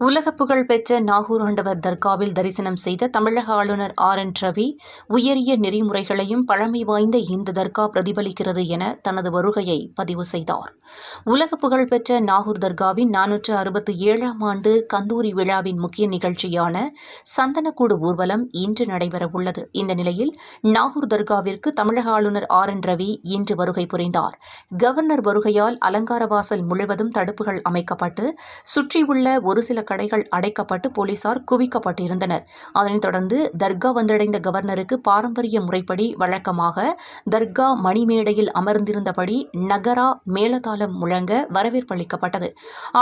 உலக புகழ்பெற்ற நாகூர் ஆண்டவர் தர்காவில் தரிசனம் செய்த தமிழக ஆளுநர் ஆர் என் ரவி உயரிய நெறிமுறைகளையும் பழமை வாய்ந்த இந்த தர்கா பிரதிபலிக்கிறது என தனது வருகையை பதிவு செய்தார். உலக புகழ்பெற்ற நாகூர் தர்காவின் நானூற்று அறுபத்தி ஏழாம் ஆண்டு கந்தூரி விழாவின் முக்கிய நிகழ்ச்சியான சந்தனக்கூடு ஊர்வலம் இன்று நடைபெறவுள்ளது. இந்த நிலையில் நாகூர் தர்காவிற்கு தமிழக ஆளுநர் ஆர் என் ரவி இன்று வருகை புரிந்தார். கவர்னர் வருகையால் அலங்கார வாசல் முழுவதும் தடுப்புகள் அமைக்கப்பட்டு சுற்றியுள்ள ஒரு சில கடைகள் அடைக்கப்பட்டு போலீசார் குவிக்கப்பட்டிருந்தனர். அதனைத் தொடர்ந்து தர்கா வந்தடைந்த கவர்னருக்கு பாரம்பரிய முறைப்படி வழக்கமாக தர்கா மணிமேடையில் அமர்ந்திருந்தபடி நகரா மேளதாளம் முழங்க வரவேற்பளிக்கப்பட்டது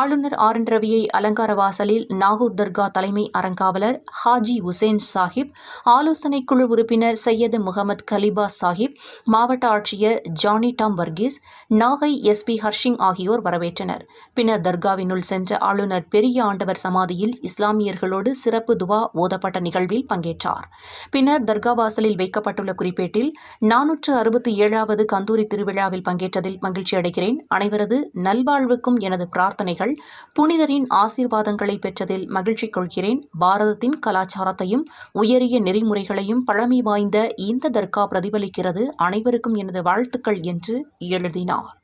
ஆளுநர் ஆர். என். ரவியை அலங்கார வாசலில் நாகூர் தர்கா தலைமை அறங்காவலர் ஹாஜி உசேன் சாஹிப் ஆலோசனை குழு உறுப்பினர் சையது முகமது கலிபா சாஹிப் மாவட்ட ஆட்சியர் Johnny Tom Varghese Nagai SP Harsh Singh ஆகியோர் வரவேற்றனர். பின்னர் தர்காவினுள் சென்ற ஆளுநர் பெரிய ஆண்டவர் சமாதியில் இஸ்லாமியர்களோடு சிறப்பு துவா ஓதப்பட்ட நிகழ்வில் பங்கேற்றார். பின்னர் தர்கா வாசலில் வைக்கப்பட்டுள்ள குறிப்பேட்டில் நானூற்று அறுபத்தி ஏழாவது கந்தூரி திருவிழாவில் பங்கேற்றதில் மகிழ்ச்சி அடைகிறேன். அனைவரது நல்வாழ்வுக்கும் எனது பிரார்த்தனைகள். புனிதரின் ஆசீர்வாதங்களை பெற்றதில் மகிழ்ச்சி கொள்கிறேன். பாரதத்தின் கலாச்சாரத்தையும் உயரிய நெறிமுறைகளையும் பழமை வாய்ந்த இந்த தர்கா பிரதிபலிக்கிறது. அனைவருக்கும் எனது வாழ்த்துக்கள் என்று எழுதினார்.